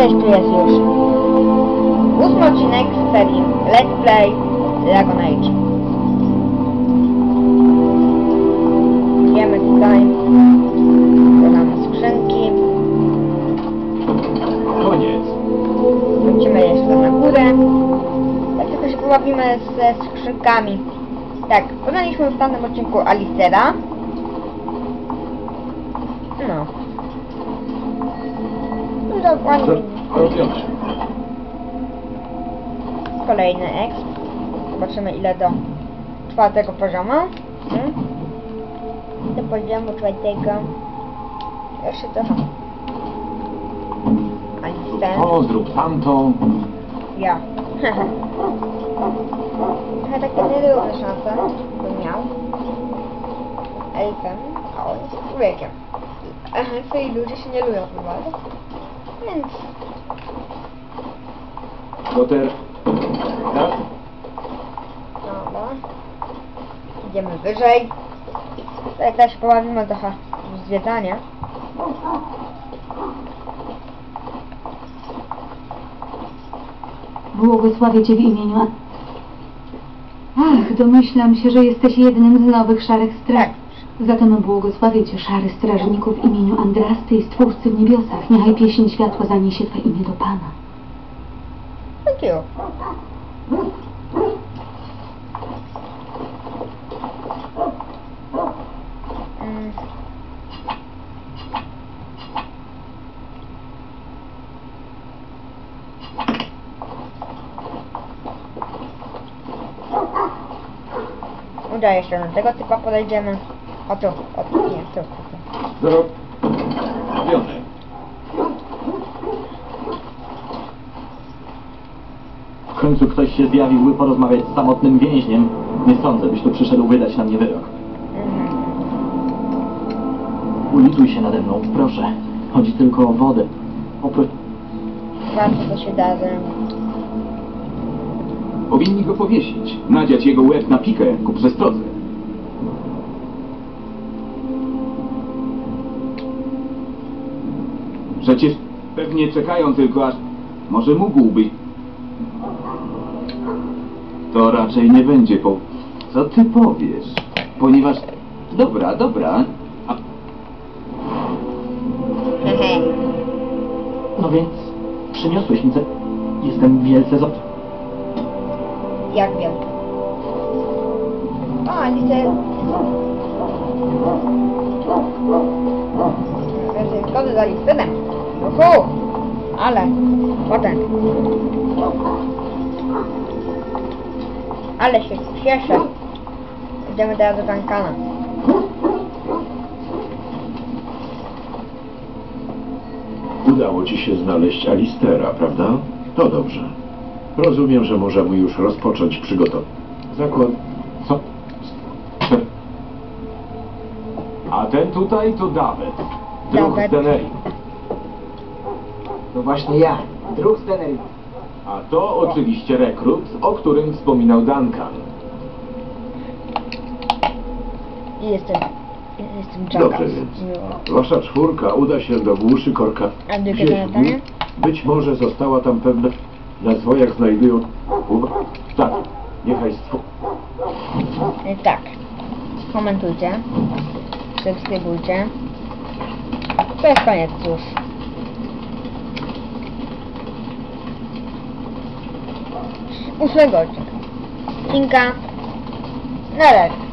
Cześć, tu jest już ósmy odcinek z serii Let's Play Dragon Age. Idziemy tutaj, dodamy skrzynki, Koniec. wrócimy jeszcze na górę. Tak tylko się pobawimy ze skrzynkami. Tak, poznaliśmy w tamtym odcinku Alicera. No. Dokładnie. Kolejny exp. Zobaczymy ile do czwartego poziomu. Hmm? Do poziomu czwartego. Jeszcze trochę. Zrób Alister. to, zrób tamto. Ja. Trochę takie nierówne szanse bym miał. Elfem, a on jest człowiekiem. Elfy i ludzie się nie lubią chyba. Więc Poter. Tak? Dobra. Idziemy wyżej. Tak się pobawimy trochę w zwiedzanie. Błogosławię Cię w imieniu. Ach, domyślam się, że jesteś jednym z nowych szarych Tak. Zatem błogosławię Cię, szary strażniku, w imieniu Andrasty i Stwórcy w niebiosach. Niechaj pieśń światła zaniesie Twe imię do Pana. Thank you. Mm. Uda jeszcze do tego typa podejdziemy. O tu, o tu, nie, tu, tu. Zrobione. W końcu ktoś się zjawił, by porozmawiać z samotnym więźniem. Nie sądzę, byś tu przyszedł wydać na mnie wyrok. Mhm. Ulituj się nade mną, proszę. Chodzi tylko o wodę. Oprócz... Zobaczmy co się da ze Powinni go powiesić, nadziać jego łeb na pikę ku przestrodze. Przecież pewnie czekają tylko aż... Może mógłby... To raczej nie będzie po... Co ty powiesz? Ponieważ... Dobra, dobra. A. No więc, przyniosłeś mi. Jestem wielce za... Jak wiem. A, widzę. Szkody za listynem. Uhu! Ale, potem. Ale się cieszę. Idziemy teraz do Duncana. Udało ci się znaleźć Alistera, prawda? To dobrze. Rozumiem, że możemy już rozpocząć przygotowanie. zakład... Co? A ten tutaj to Dawet. Druh z Denei. To właśnie ja, druh z. A to oczywiście rekrut, o którym wspominał Duncan. Jestem... Jestem Jackass. Dobrze więc. Miło. Wasza czwórka uda się do głuszy korka A wierzbu. zadanie? Być może została tam pewna... Na zwojach znajdują... Uwa- Tak, niechaj stwo... I tak. Komentujcie. Subskrybujcie. To jest koniec już. Ósmego odcinka. Odcinka. Na razie.